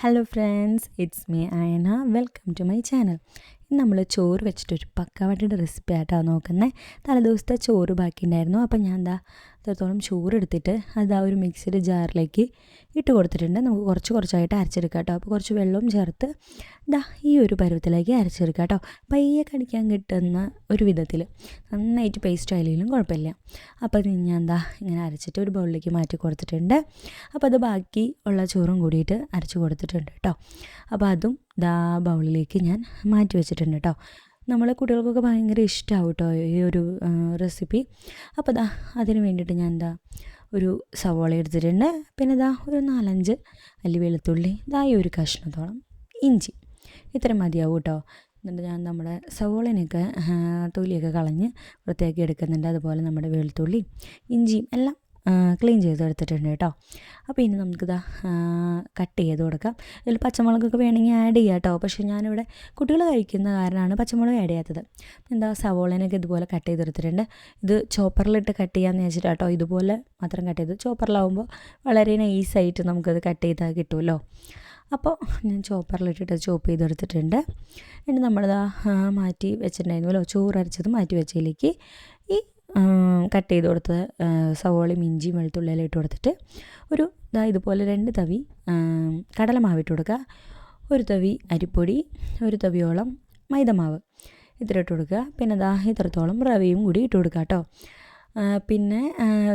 Hello friends it's me Ayana welcome to my channel ഇന്ന് നമ്മൾ ചോറ് വെച്ചിട്ടൊരു പക്കാവട്ടിയുടെ റെസിപ്പി ആയിട്ടാണ് നോക്കുന്നത് തലേദിവസത്തെ ചോറ് ബാക്കി ഉണ്ടായിരുന്നു അപ്പോൾ ഞാൻ എന്താ അത്രത്തോളം ചോറെടുത്തിട്ട് അത് ആ ഒരു മിക്സിയുടെ ജാറിലേക്ക് ഇട്ട് കൊടുത്തിട്ടുണ്ട്. നമുക്ക് കുറച്ച് കുറച്ചായിട്ട് അരച്ചെടുക്കാം കേട്ടോ. അപ്പോൾ കുറച്ച് വെള്ളവും ചേർത്ത് ദാ ഈ ഒരു പരുവത്തിലേക്ക് അരച്ചെടുക്കാം കേട്ടോ. പയ്യെ കടിക്കാൻ കിട്ടുന്ന ഒരു വിധത്തിൽ. നന്നായിട്ട് പേസ്റ്റ് ആയാലും കുഴപ്പമില്ല. അപ്പോൾ ഞാൻ എന്താ ഇങ്ങനെ അരച്ചിട്ട് ഒരു ബൗളിലേക്ക് മാറ്റി കൊടുത്തിട്ടുണ്ട്. അപ്പോൾ അത് ബാക്കി ഉള്ള ചോറും കൂടിയിട്ട് അരച്ച് കൊടുത്തിട്ടുണ്ട് കേട്ടോ. അപ്പോൾ അതും ദാ ബൗളിലേക്ക് ഞാൻ മാറ്റി വെച്ചിട്ടുണ്ട് കേട്ടോ. നമ്മളെ കുട്ടികൾക്കൊക്കെ ഭയങ്കര ഇഷ്ടമാവും കേട്ടോ ഈ ഒരു റെസിപ്പി അപ്പോൾ ദാ അതിന് വേണ്ടിയിട്ട് ഞാൻ എന്താ ഒരു സവോള എടുത്തിട്ടുണ്ട്. പിന്നെ ഇതാ ഒരു നാലഞ്ച് അല്ലി വെളുത്തുള്ളി ഇതാ ഈ ഒരു കഷ്ണത്തോളം ഇഞ്ചി. ഇത്ര മതിയാവും കേട്ടോ എന്നിട്ട് ഞാൻ നമ്മുടെ സവോളനെയൊക്കെ തൊലിയൊക്കെ കളഞ്ഞ് വൃത്തിയാക്കി എടുക്കുന്നുണ്ട്. അതുപോലെ നമ്മുടെ വെളുത്തുള്ളി ഇഞ്ചിയും എല്ലാം ക്ലീൻ ചെയ്ത് എടുത്തിട്ടുണ്ട് കേട്ടോ അപ്പോൾ ഇനി നമുക്കിതാ കട്ട് ചെയ്ത് കൊടുക്കാം. ഇതിൽ പച്ചമുളകൊക്കെ വേണമെങ്കിൽ ആഡ് ചെയ്യാം കേട്ടോ പക്ഷേ ഞാനിവിടെ കുട്ടികൾ കഴിക്കുന്ന കാരണമാണ് പച്ചമുളക് ആഡ് ചെയ്യാത്തത്. എന്താ സവോളനൊക്കെ ഇതുപോലെ കട്ട് ചെയ്തെടുത്തിട്ടുണ്ട്. ഇത് ചോപ്പറിലിട്ട് കട്ട് ചെയ്യാമെന്ന് വെച്ചിട്ട് കേട്ടോ ഇതുപോലെ മാത്രം കട്ട് ചെയ്ത് ചോപ്പറിലാവുമ്പോൾ വളരെ നൈസായിട്ട് നമുക്കത് കട്ട് ചെയ്താൽ കിട്ടുമല്ലോ അപ്പോൾ ഞാൻ ചോപ്പറിലിട്ടിട്ട് ചോപ്പ് ചെയ്തെടുത്തിട്ടുണ്ട്. എന്നിട്ട് നമ്മളിതാ മാറ്റി വെച്ചിട്ടുണ്ടായിരുന്നല്ലോ. ചോറ് അരച്ചത് മാറ്റി വെച്ചതിലേക്ക് ഈ കട്ട് ചെയ്ത് കൊടുത്ത സവോളയും ഇഞ്ചിയും വെളുത്തുള്ളിയെല്ലാം ഇട്ട് കൊടുത്തിട്ട് ഒരു ഇതാ ഇതുപോലെ രണ്ട് തവി കടലമാവ് ഇട്ട് കൊടുക്കുക. ഒരു തവി അരിപ്പൊടി ഒരു തവിയോളം മൈദമാവ് ഇത്ര ഇട്ട് കൊടുക്കുക. പിന്നെ ദാ ഇത്രത്തോളം റവയും കൂടി ഇട്ട് കൊടുക്കുക കേട്ടോ. പിന്നെ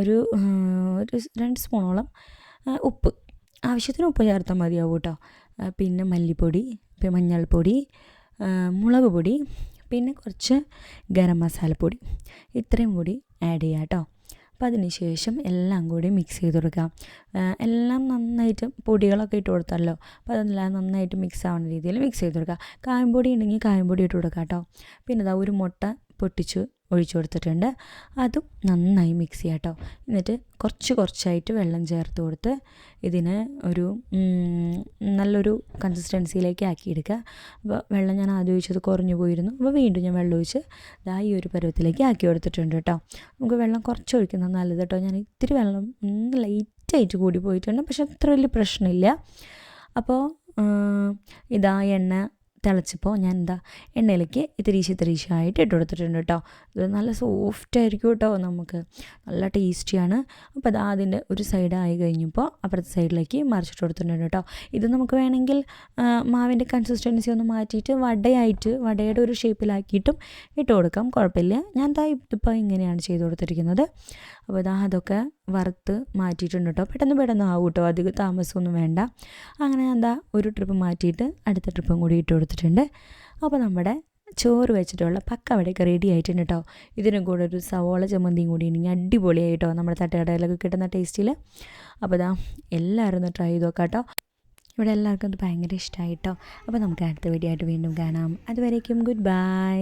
ഒരു ഒരു രണ്ട് സ്പൂണോളം ഉപ്പ്. ആവശ്യത്തിന് ഉപ്പ് ചേർത്താൽ മതിയാവും കേട്ടോ. പിന്നെ മല്ലിപ്പൊടി പിന്നെ മഞ്ഞൾപ്പൊടി മുളക് പൊടി പിന്നെ കുറച്ച് ഗരം മസാലപ്പൊടി ഇത്രയും കൂടി ആഡ് ചെയ്യാം കേട്ടോ അപ്പോൾ അതിന് ശേഷം എല്ലാം കൂടി മിക്സ് ചെയ്ത് കൊടുക്കാം. എല്ലാം നന്നായിട്ട് പൊടികളൊക്കെ ഇട്ട് കൊടുത്തല്ലോ അപ്പോൾ അതെല്ലാം നന്നായിട്ട് മിക്സ് ആവുന്ന രീതിയിൽ മിക്സ് ചെയ്ത് കൊടുക്കുക കായംപൊടി ഉണ്ടെങ്കിൽ കായംപൊടി ഇട്ട് കൊടുക്കാം കേട്ടോ പിന്നെ ഇതാ ഒരു മുട്ട പൊട്ടിച്ച് ഒഴിച്ചു കൊടുത്തിട്ടുണ്ട്. അതും നന്നായി മിക്സ് ചെയ്യാം കേട്ടോ എന്നിട്ട് കുറച്ച് കുറച്ചായിട്ട് വെള്ളം ചേർത്ത് കൊടുത്ത് ഇതിനെ ഒരു നല്ലൊരു കൺസിസ്റ്റൻസിയിലേക്ക് ആക്കിയെടുക്കുക. അപ്പോൾ വെള്ളം ഞാൻ ആദ്യം ഒഴിച്ചത് കുറഞ്ഞു പോയിരുന്നു. അപ്പോൾ വീണ്ടും ഞാൻ വെള്ളം ഒഴിച്ച് ഇതാ ഈ ഒരു പരുവത്തിലേക്ക് ആക്കി കൊടുത്തിട്ടുണ്ട് കേട്ടോ നമുക്ക് വെള്ളം കുറച്ച് ഒഴിക്കുന്നത് നല്ലത് കേട്ടോ ഞാൻ ഇത്തിരി വെള്ളം ഒന്ന് ലൈറ്റായിട്ട് കൂടി പോയിട്ടുണ്ട്. പക്ഷെ അത്ര വലിയ പ്രശ്നമില്ല. അപ്പോൾ ഇതാ എണ്ണ തിളച്ചപ്പോൾ ഞാൻ എന്താ എണ്ണയിലേക്ക് ഇത്തിരീശ ആയിട്ട് ഇട്ട് കൊടുത്തിട്ടുണ്ട് കേട്ടോ. ഇത് നല്ല സോഫ്റ്റ് ആയിരിക്കും കേട്ടോ നമുക്ക്. നല്ല ടേസ്റ്റിയാണ് അപ്പോൾ അത് അതിന്റെ ഒരു സൈഡ് ആയി കഴിഞ്ഞപ്പോൾ അപ്പുറത്തെ സൈഡിലേക്ക് മറിച്ചിട്ട് കൊടുത്തിട്ടുണ്ട് കേട്ടോ. ഇത് നമുക്ക് വേണമെങ്കിൽ മാവിന്റെ കൺസിസ്റ്റൻസി ഒന്ന് മാറ്റിയിട്ട് വടയായിട്ട് വടയുടെ ഒരു ഷേപ്പിലാക്കിയിട്ടും ഇട്ട് കൊടുക്കാം. കുഴപ്പമില്ല. ഞാൻ ദാ ഇതിപ്പോൾ ഇങ്ങനെയാണ് ചെയ്ത് കൊടുത്തിരിക്കുന്നത്. അപ്പോൾ ഇതാ അതൊക്കെ വറുത്ത് മാറ്റിയിട്ടുണ്ട് കേട്ടോ. പെട്ടെന്ന് പെട്ടെന്ന് ആവും കേട്ടോ. അധികം താമസമൊന്നും വേണ്ട. അങ്ങനെ എന്താ ഒരു ട്രിപ്പ് മാറ്റിയിട്ട് അടുത്ത ട്രിപ്പും കൂടി ഇട്ട് അപ്പോൾ നമ്മുടെ ചോറ് വെച്ചിട്ടുള്ള പക്ക അവിടെയൊക്കെ റെഡി ആയിട്ടുണ്ട് കേട്ടോ ഇതിനും കൂടെ ഒരു സവോള ചമ്മന്തിയും കൂടി ഉണ്ടെങ്കിൽ അടിപൊളിയായി കേട്ടോ നമ്മുടെ തട്ടുകടയിലൊക്കെ കിട്ടുന്ന ടേസ്റ്റിൽ അപ്പോൾ ഇതാ എല്ലാവരും ഒന്ന് ട്രൈ ചെയ്ത് നോക്കാം കേട്ടോ ഇവിടെ എല്ലാവർക്കും അത് ഭയങ്കര ഇഷ്ടമായി കേട്ടോ അപ്പോൾ നമുക്ക് അടുത്ത വീഡിയോ ആയിട്ട് വീണ്ടും കാണാം. അതുവരേക്കും ഗുഡ് ബൈ